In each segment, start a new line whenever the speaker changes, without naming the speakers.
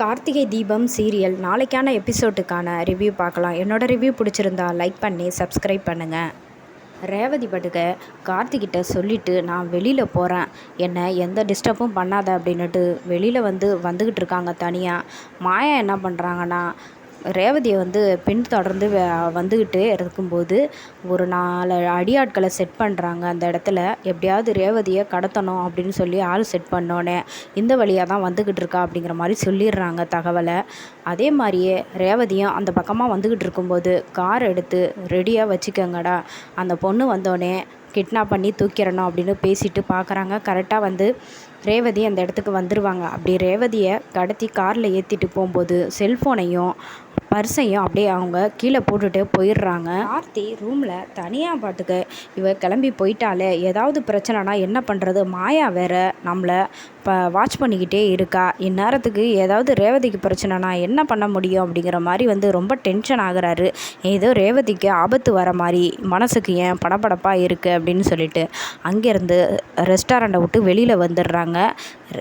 Karthigai Deepam serial. நாளைக்கான எபிசோட்டுக்கான review பார்க்கலாம். என்னோட ரிவ்யூ பிடிச்சிருந்தா லைக் பண்ணி சப்ஸ்கிரைப் பண்ணுங்கள் ரேவதி படுக கார்த்திகிட்ட சொல்லிவிட்டு நான் வெளியில் போகிறேன் என்னை எந்த டிஸ்டர்பும் பண்ணாத அப்படின்னுட்டு வெளியில் வந்து வந்துக்கிட்டு இருக்காங்க தனியாக மாயா என்ன பண்ணுறாங்கன்னா ரேவதியை வந்து பின்தொடர்ந்து வந்துக்கிட்டே இருக்கும்போது ஒரு நாலு அடியாட்களை செட் பண்ணுறாங்க அந்த இடத்துல. எப்படியாவது ரேவதியை கடத்தணும் அப்படின்னு சொல்லி ஆள் செட் பண்ணோன்னே இந்த வழியாக தான் வந்துக்கிட்டு இருக்கா அப்படிங்கிற மாதிரி சொல்லிடுறாங்க தகவலை. அதே மாதிரியே ரேவதியும் அந்த பக்கமாக வந்துக்கிட்டு இருக்கும்போது கார் எடுத்து ரெடியாக வச்சுக்கோங்கடா. அந்த பொண்ணு வந்தோடனே கிட்னாப் பண்ணி தூக்கிடணும் அப்படின்னு பேசிட்டு பார்க்குறாங்க கரெக்டாக வந்து ரேவதி அந்த இடத்துக்கு வந்துடுவாங்க அப்படி ரேவதியை கடத்தி காரில் ஏற்றிட்டு போகும்போது செல்ஃபோனையும் பர்ஸையும் அப்படியே அவங்க கீழே போட்டுட்டு போயிடுறாங்க. ஆர்த்தி ரூமில் தனியாக பாட்டுக்கு இவ கிளம்பி போயிட்டாலே ஏதாவது பிரச்சனைனா என்ன பண்ணுறது மாயா வேற நம்மளை இப்போ வாட்ச் பண்ணிக்கிட்டே இருக்கா. இந்நேரத்துக்கு ஏதாவது ரேவதிக்கு பிரச்சனைனா என்ன பண்ண முடியும்? அப்படிங்கிற மாதிரி வந்து ரொம்ப டென்ஷன் ஆகுறாரு. ஏதோ ரேவதிக்கு ஆபத்து வர மாதிரி மனசுக்கு ஏன் படபடப்பாக இருக்குது அப்படின்னு சொல்லிட்டு அங்கேருந்து ரெஸ்டாரண்ட்டை விட்டு வெளியில் வந்துடுறாங்க.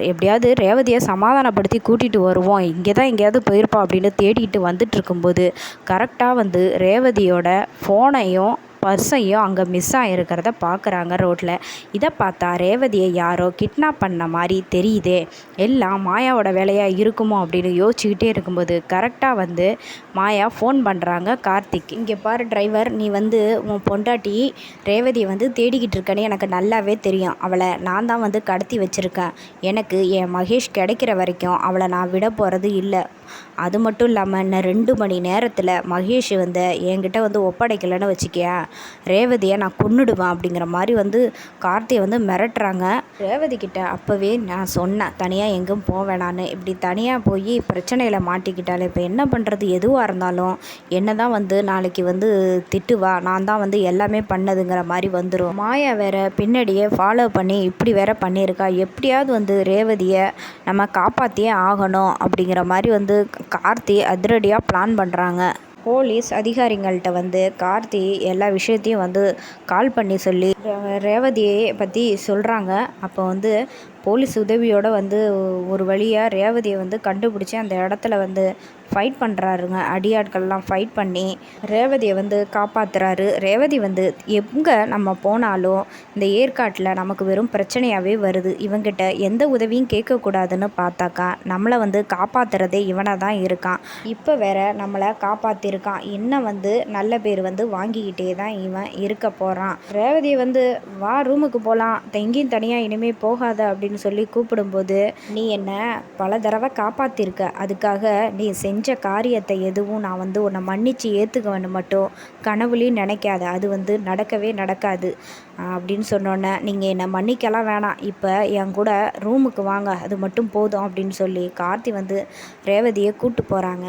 எப்படியாவது ரேவதியை சமாதானப்படுத்தி கூட்டிகிட்டு வருவோம். இங்கே தான் எங்கேயாவது போயிருப்பா அப்படின்னு தேடிட்டு வந்துட்டு இருக்கும்போது கரெக்டாக வந்து ரேவதியோட ஃபோனையும் பர்ஸையும் அங்கே மிஸ் ஆகிருக்கிறத பார்க்குறாங்க ரோட்டில் இதை பார்த்தா ரேவதியை யாரோ கிட்னாப் பண்ண மாதிரி தெரியுதே. எல்லாம் மாயாவோட வேலையாக இருக்குமோ அப்படின்னு யோசிச்சுக்கிட்டே இருக்கும்போது கரெக்டாக வந்து மாயா ஃபோன் பண்ணுறாங்க கார்த்திக். இங்கே பாரு டிரைவர் நீ வந்து உன் பொண்டாட்டி ரேவதியை வந்து தேடிக்கிட்டு இருக்கேன்னு எனக்கு நல்லாவே தெரியும். அவளை நான் தான் வந்து கடத்தி வச்சுருக்கேன். எனக்கு என் மகேஷ் கிடைக்கிற வரைக்கும் அவளை நான் விட போகிறது இல்லை. அது மட்டும் இல்லாமல் இன்னும் ரெண்டு மணி நேரத்தில் மகேஷ் வந்து என்கிட்ட வந்து ஒப்படைக்கலைன்னு வச்சுக்கியா ரேவதியை நான் கொன்னுடுவேன் அப்படிங்கிற மாதிரி வந்து கார்த்தியை வந்து மிரட்டுறாங்க. ரேவதி கிட்ட அப்போவே நான் சொன்னேன் தனியாக எங்கேயும் போவேணான்னு இப்படி தனியாக போய் பிரச்சனையில் மாட்டிக்கிட்டாலே இப்போ என்ன பண்ணுறது எதுவாக இருந்தாலும் என்ன தான் வந்து நாளைக்கு வந்து திட்டுவா நான் தான் வந்து எல்லாமே பண்ணதுங்கிற மாதிரி வந்துடும் மாயா வேற பின்னாடியே ஃபாலோ பண்ணி இப்படி வேற பண்ணியிருக்கா. எப்படியாவது வந்து ரேவதியை நம்ம காப்பாற்றியே ஆகணும் அப்படிங்கிற மாதிரி வந்து கார்த்தி அதிரடியாக பிளான் பண்ணுறாங்க போலீஸ் அதிகாரிங்கள்கிட்ட வந்து கார்த்தி எல்லா விஷயத்தையும் வந்து கால் பண்ணி சொல்லி ரேவதியை பற்றி சொல்கிறாங்க அப்போ வந்து போலீஸ் உதவியோடு வந்து ஒரு வழியாக ரேவதியை வந்து கண்டுபிடிச்சி அந்த இடத்துல வந்து ஃபைட் பண்ணுறாருங்க அடியாட்கள்லாம் ஃபைட் பண்ணி ரேவதியை வந்து காப்பாற்றுறாரு ரேவதி வந்து எங்கே நம்ம போனாலும் இந்த ஏற்காட்டில் நமக்கு வெறும் பிரச்சனையாகவே வருது. இவங்கிட்ட எந்த உதவியும் கேட்கக்கூடாதுன்னு பார்த்தாக்கா நம்மளை வந்து காப்பாற்றுறதே இவனை தான் இருக்கான். இப்போ வேற நம்மளை காப்பாற்றிருக்கான் இன்னும் வந்து நல்ல பேர் வந்து வாங்கிக்கிட்டே தான் இவன் இருக்க போகிறான் ரேவதியை வந்து வா ரூமுக்கு போகலாம் எங்கேயும் தனியாக இனிமேல் போகாத அப்படின்னு அப்படின்னு சொல்லி கூப்பிடும்போது நீ என்னை பல தடவை காப்பாற்றிருக்க அதுக்காக நீ செஞ்ச காரியத்தை எதுவும் நான் வந்து உன்னை மன்னித்து ஏற்றுக்குவேன்னு மட்டும் கனவுலையும் நினைக்காத. அது வந்து நடக்கவே நடக்காது. அப்படின்னு சொன்னோன்னே நீங்கள் என்னை மன்னிக்கலாம் வேணாம். இப்போ என் கூட ரூமுக்கு வாங்க. அது மட்டும் போதும். அப்படின்னு சொல்லி கார்த்தி வந்து ரேவதியை கூப்பிட்டு போகிறாங்க